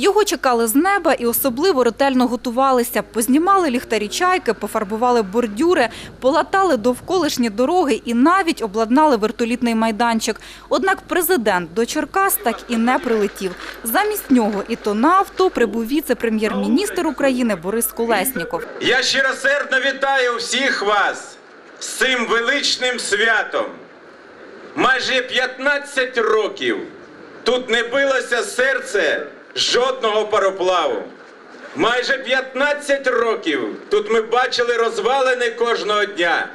Його чекали з неба і особливо ретельно готувалися. Познімали ліхтарі чайки, пофарбували бордюри, полатали довколишні дороги і навіть обладнали вертолітний майданчик. Однак президент до Черкас так і не прилетів. Замість нього і то на авто прибув віце-прем'єр-міністр України Борис Колесніков. Я щиросердно вітаю всіх вас з цим величним святом. Майже 15 років тут не билося серце жодного пароплаву. Майже 15 років тут ми бачили розвалини кожного дня.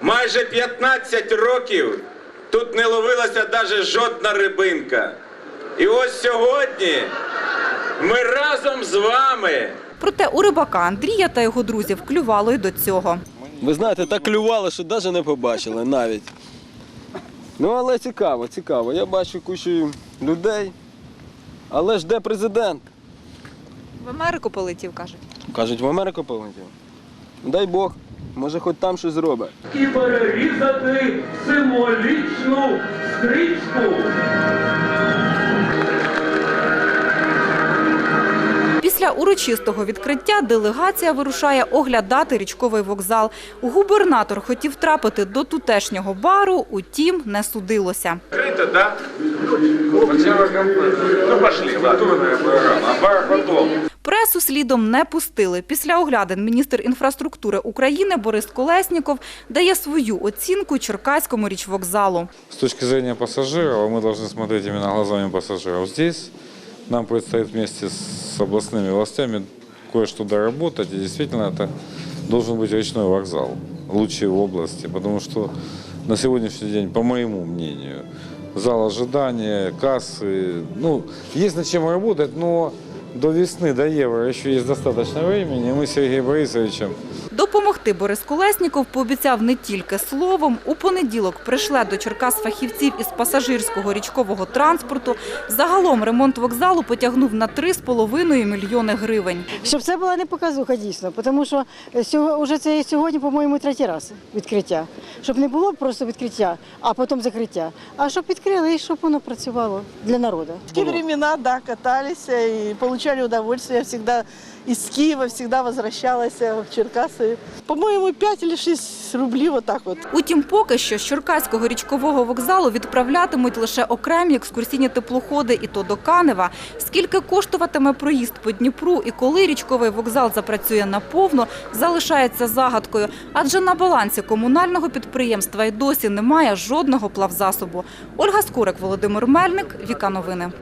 Майже 15 років тут не ловилася навіть жодна рибинка. І ось сьогодні ми разом з вами Проте у рибака Андрія та його друзів клювало й до цього. Ви знаєте, так клювали, що навіть не побачили навіть. Ну, але цікаво, цікаво. Я бачу кучу людей. Але ж де президент? В Америку полетів, кажуть. Кажуть, в Америку полетів. Дай Бог, може хоч там щось зробить. і перерізати символічну стрічку. Після урочистого відкриття делегація вирушає оглядати річковий вокзал. Губернатор хотів трапити до тутешнього бару, утім не судилося. Открыто, да? Ну пошли, ладно. А бар потом. Пресу слідом не пустили. Після оглядин міністр інфраструктури України Борис Колесніков дає свою оцінку Черкаському річвокзалу. С точки зрения пассажиров, мы должны смотреть именно глазами пассажиров. Здесь нам предстоит вместе с областными властями кое-что доработать. И действительно это должен быть речной вокзал, лучший в области. Потому что на сегодняшний день, по моему мнению, зал ожидания, кассы, ну, есть над чем работать, но до весны, до евро еще есть достаточно времени. Мы с Сергеем Борисовичем Допомогти Борис Колесніков пообіцяв не тільки словом. У понеділок прийшли до Черкас фахівців із пасажирського річкового транспорту. Загалом ремонт вокзалу потягнув на 3,5 мільйони гривень. Щоб це була не показуха дійсно, тому що сього- вже це сьогодні, по-моєму, третій раз відкриття. Щоб не було просто відкриття, а потім закриття, а щоб відкрили і щоб воно працювало для народу. В те времена, да, катались и получали удовольствие. Я всегда из Киева всегда возвращалась в Черкасы. По-моему, 5 или 6 рублей вот так вот. Утім, поки що з Черкаського річкового вокзалу відправлятимуть лише окремі екскурсійні теплоходи, і то до Канева. Скільки коштуватиме проїзд по Дніпру і коли річковий вокзал запрацює наповно, залишається загадкою. Адже на балансі комунального підприємства й досі немає жодного плавзасобу. Ольга Скорик, Володимир Мельник, Віка Новини.